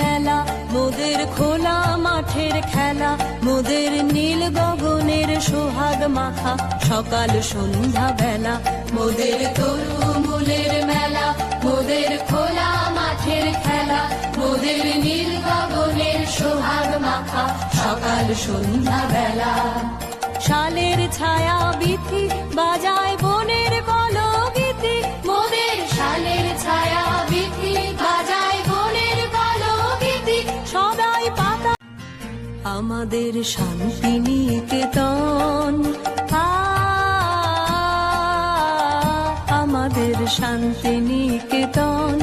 মেলা, মোদের খোলা মাঠের খেলা, মোদের নীল সোহাগ সকাল সন্ধ্যা বেলা মোদের তরু মূলের মেলা। নীল গগনের সোহাগ মাখা সকাল সন্ধ্যা বেলা শালের ছায়া বিথি বাজায় বনের মোদের শালের ছায়া বিথি বাজায় বনের সদাই পাতা আমাদের শান্তি নিকেতন। আমাদের শান্তি নিকেতন।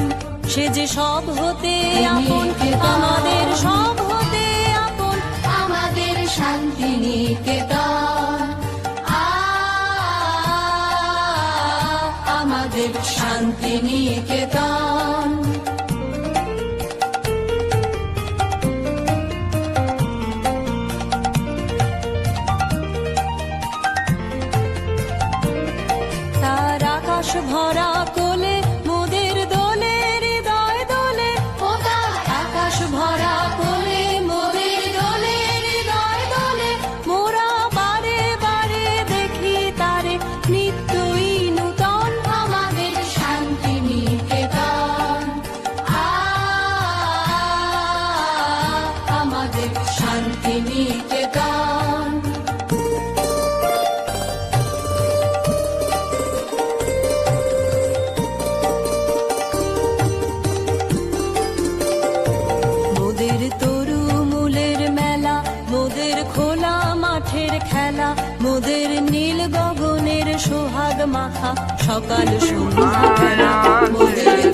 সে যে সব হতে আপন আমাদের সব হতে আপন। আমাদের শান্তি নিকেতন। আমাদের শান্তি নিকেতন। তার আকাশ ভরা আমাদের শান্তি নিকেতন মোদের তরু মূলের মেলা মোদের খোলা মাঠের খেলা মোদের নীল গগনের সোহাগ মাখা সকাল সন্ধ্যা মোদের